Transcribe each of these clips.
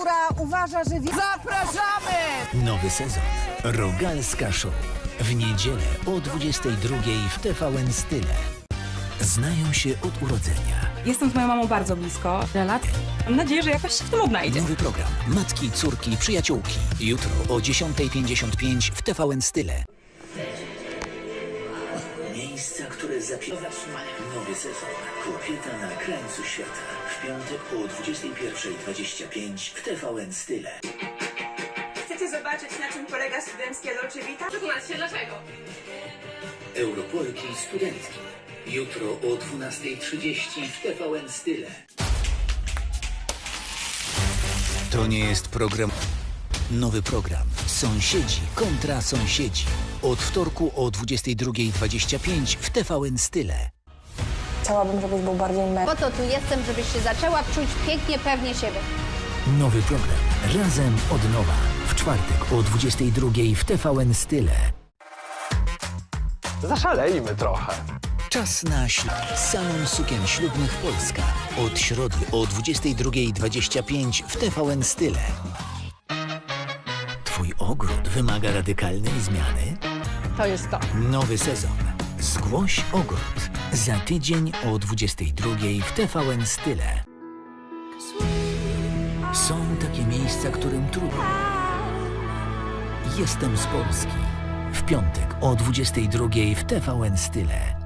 Która uważa, że... Wie... Zapraszamy! Nowy sezon. Rogalska Show. W niedzielę o 22 w TVN Style. Znają się od urodzenia. Jestem z moją mamą bardzo blisko. Lat. Mam nadzieję, że jakoś się w tym odnajdzie. Nowy program. Matki, córki, przyjaciółki. Jutro o 10.55 w TVN Style. Miejsca, które zapiewają. Nowy sezon. Kobieta na krańcu świata. W piątek o 21.25 w TVN Style. Chcecie zobaczyć, na czym polega studenckie Vita? Przekonać się dlaczego. Europolki studentki. Jutro o 12.30 w TVN Style. To nie jest program. Nowy program. Sąsiedzi kontra sąsiedzi. Od wtorku o 22.25 w TVN Style. Chciałabym, żebyś był bardziej me. Po to tu jestem, żebyś się zaczęła czuć pięknie, pewnie siebie. Nowy program. Razem od nowa. W czwartek o 22.00 w TVN Style. Zaszalejmy trochę. Czas na ślub. Salon Sukien Ślubnych Polska. Od środy o 22.25 w TVN Style. Wymaga radykalnej zmiany? To jest to. Nowy sezon. Zgłoś ogród. Za tydzień o 22.00 w TVN Style. Są takie miejsca, którym trudno. Jestem z Polski. W piątek o 22.00 w TVN Style.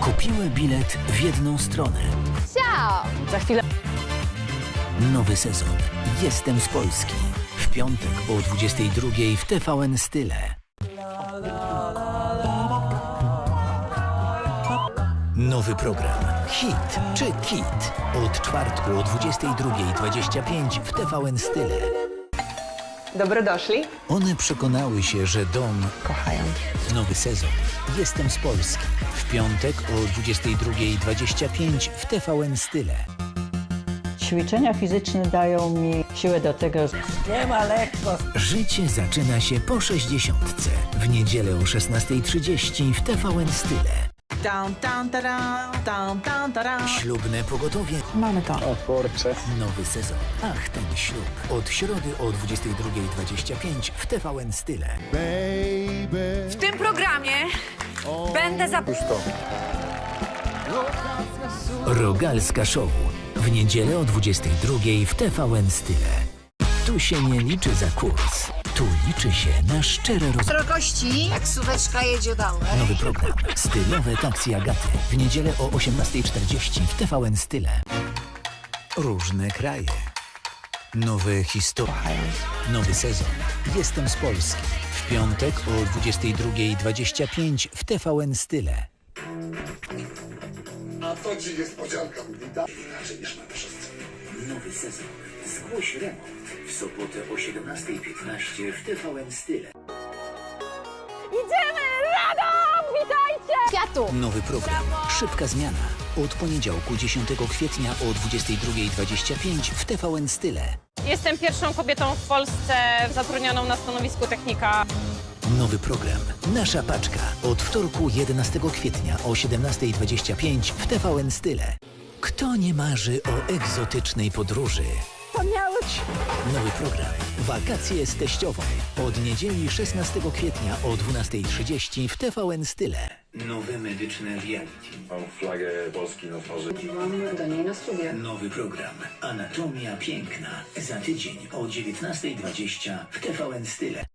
Kupiły bilet w jedną stronę. Ciao! Za chwilę Nowy sezon. Jestem z Polski. W piątek o 22.00 w TVN Style. Nowy program. Hit czy kit? Od czwartku o 22.25 w TVN Style. Dobry doszli. One przekonały się, że dom Kochają. Nowy sezon. Jestem z Polski. W piątek o 22.25 w TVN Style. Ćwiczenia fizyczne dają mi siłę do tego, Nie ma lekko. Życie zaczyna się po 60. W niedzielę o 16.30 w TVN Style. Tam, tam, taram, tam, tam, taram. Ślubne pogotowie. mamy to. O kurczę. Nowy sezon. Ach, ten ślub. Od środy o 22.25 w TVN Style. W tym programie będę za... Już to. Rogalska Show. W niedzielę o 22.00 w TVN Style. Tu się nie liczy za kurs. Tu liczy się na szczere roz... Szerokości, taksóweczka jedzie dalej. Nowy program. Stylowe taksy Agaty. W niedzielę o 18.40 w TVN Style. Różne kraje. Nowe historie. Nowy sezon. Jestem z Polski. W piątek o 22.25 w TVN Style. Ci niespodzianka, witam. Inaczej niż na troszeczkę. Nowy sezon. Zgłoś remont. W sobotę o 17.15 w TVN Style. Idziemy! Radom! Witajcie! Kwiatu! Nowy program. Szybka zmiana. Od poniedziałku 10 kwietnia o 22.25 w TVN Style. Jestem pierwszą kobietą w Polsce zatrudnioną na stanowisku technika. Nowy program. Nasza paczka. Od wtorku 11 kwietnia o 17.25 w TVN Style. Kto nie marzy o egzotycznej podróży? Nowy program. Wakacje z teściową. Od niedzieli 16 kwietnia o 12.30 w TVN Style. Nowe medyczne reality. Mam flagę Polski na twarzy. Mam do niej na studia. Nowy program. Anatomia piękna. Za tydzień o 19.20 w TVN Style.